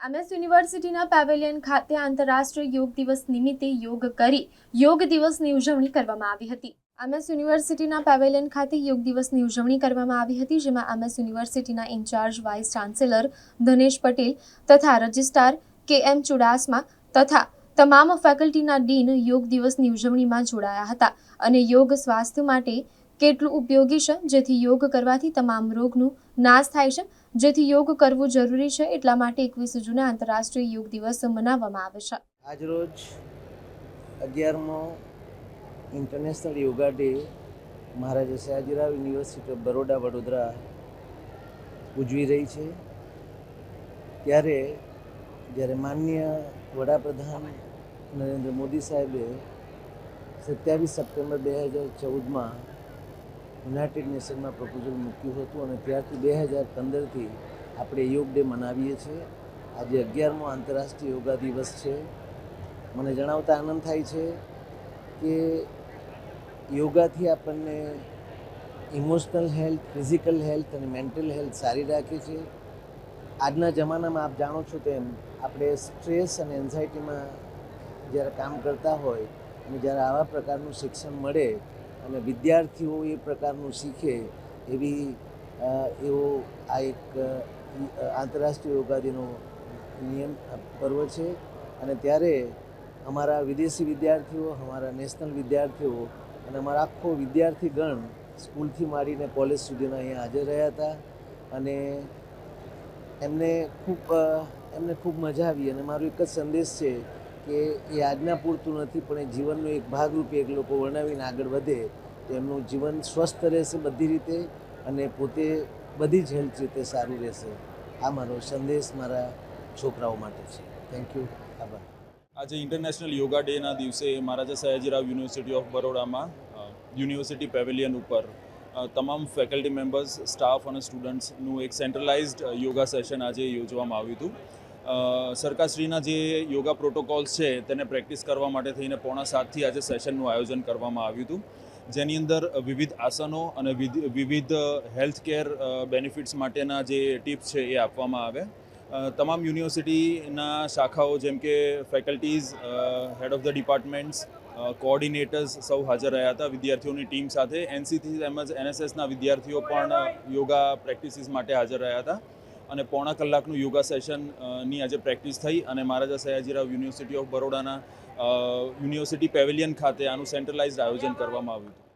MS યુનિવર્સિટીના pavilion ખાતે આંતરરાષ્ટ્રીય યોગ દિવસ નિમિત્તે યોગ કરી યોગ દિવસની ઉજવણી કરવામાં આવી હતી. એમએસ યુનિવર્સિટીના પેવેલિયન ખાતે યોગ દિવસની ઉજવણી કરવામાં આવી હતી, જેમાં એમએસ યુનિવર્સિટીના incharge vice chancellor Dhanesh Patel તથા રજિસ્ટ્રાર કે એમ ચુડાસમા તથા તમામ ફેકલ્ટીના ડીન યોગ દિવસની ઉજવણીમાં જોડાયા હતા અને યોગ સ્વાસ્થ્ય માટે કેટલું ઉપયોગી છે? જેથી યોગ કરવાથી તમામ રોગનું નાશ થાય છે. જેથી યોગ કરવું જરૂરી છે. એટલા માટે એકવીસ જૂને આંતરરાષ્ટ્રીય યોગ દિવસ મનાવવામાં આવે છે. આજરોજ અગિયારમો international yoga day Maharaja Sayajirao university of Baroda Vadodara ઉજવી રહી છે. ત્યારે જ્યારે માનનીય વડાપ્રધાન નરેન્દ્ર મોદી સાહેબે સત્યાવીસ સપ્ટેમ્બર બે હજાર ચૌદમાં યુનાઇટેડ નેશનમાં પ્રપોઝલ મૂક્યું હતું અને ત્યારથી બે હજાર પંદરથી આપણે યોગ ડે મનાવીએ છીએ. આજે અગિયારમો આંતરરાષ્ટ્રીય યોગા દિવસ છે. મને જણાવતા આનંદ થાય છે કે યોગાથી આપણને ઇમોશનલ હેલ્થ, ફિઝિકલ હેલ્થ અને મેન્ટલ હેલ્થ સારી રાખે છે. આજના જમાનામાં આપ જાણો છો તેમ આપણે સ્ટ્રેસ અને એન્ઝાયટીમાં જ્યારે કામ કરતા હોય અને જ્યારે આવા પ્રકારનું શિક્ષણ મળે અને વિદ્યાર્થીઓ એ પ્રકારનું શીખે એવી એવો આ એક આંતરરાષ્ટ્રીય યોગા દિનો નિયમ પર્વ છે. અને ત્યારે અમારા વિદેશી વિદ્યાર્થીઓ, અમારા નેશનલ વિદ્યાર્થીઓ અને અમારા આખો વિદ્યાર્થી ગણ સ્કૂલથી માંડીને કોલેજ સુધીના અહીંયા હાજર રહ્યા હતા. અને એમને ખૂબ એમને ખૂબ મજા આવી અને મારો એક જ સંદેશ છે કે એ આજના પૂરતું નથી, પણ એ જીવનનો એક ભાગરૂપે એક લોકો વર્ણવીને આગળ વધે, તો એમનું જીવન સ્વસ્થ રહેશે બધી રીતે અને પોતે બધી જ હેલ્થ રીતે સારું રહેશે. આ મારો સંદેશ મારા છોકરાઓ માટે છે. થેન્ક યુ આભાર. આજે ઇન્ટરનેશનલ યોગા ડેના દિવસે મહારાજા સયાજીરાવ યુનિવર્સિટી ઓફ બરોડામાં યુનિવર્સિટી પેવેલિયન ઉપર તમામ ફેકલ્ટી મેમ્બર્સ સ્ટાફ અને સ્ટુડન્ટ્સનું એક સેન્ટ્રલાઇઝ્ડ યોગા સેશન આજે યોજવામાં આવ્યું હતું. સરકારશ્રીના જે યોગા પ્રોટોકોલ્સ છે તેને પ્રેક્ટિસ કરવા માટે થઈને પોણા સાતથી આજે સેશનનું આયોજન કરવામાં આવ્યું હતું. જેની અંદર વિવિધ આસનો અને વિધ- વિવિધ હેલ્થ કેર બેનિફિટ્સ માટેના જે ટિપ્સ છે એ આપવામાં આવે. તમામ યુનિવર્સિટીના શાખાઓ જેમ કે faculties head of the departments coordinators સૌ હાજર રહ્યા હતા વિદ્યાર્થીઓની ટીમ સાથે. એનસીસી તેમજ એનએસએસના વિદ્યાર્થીઓ પણ યોગા પ્રેક્ટિસીસ માટે હાજર રહ્યા હતા. અને પોણા કલાકનું યોગા સેશનની આજે પ્રેક્ટિસ થઈ અને મહારાજા સયાજીરાવ યુનિવર્સિટી ઓફ બરોડાના યુનિવર્સિટી પેવેલિયન ખાતે આનું સેન્ટ્રલાઇઝ્ડ આયોજન કરવામાં આવ્યું હતું.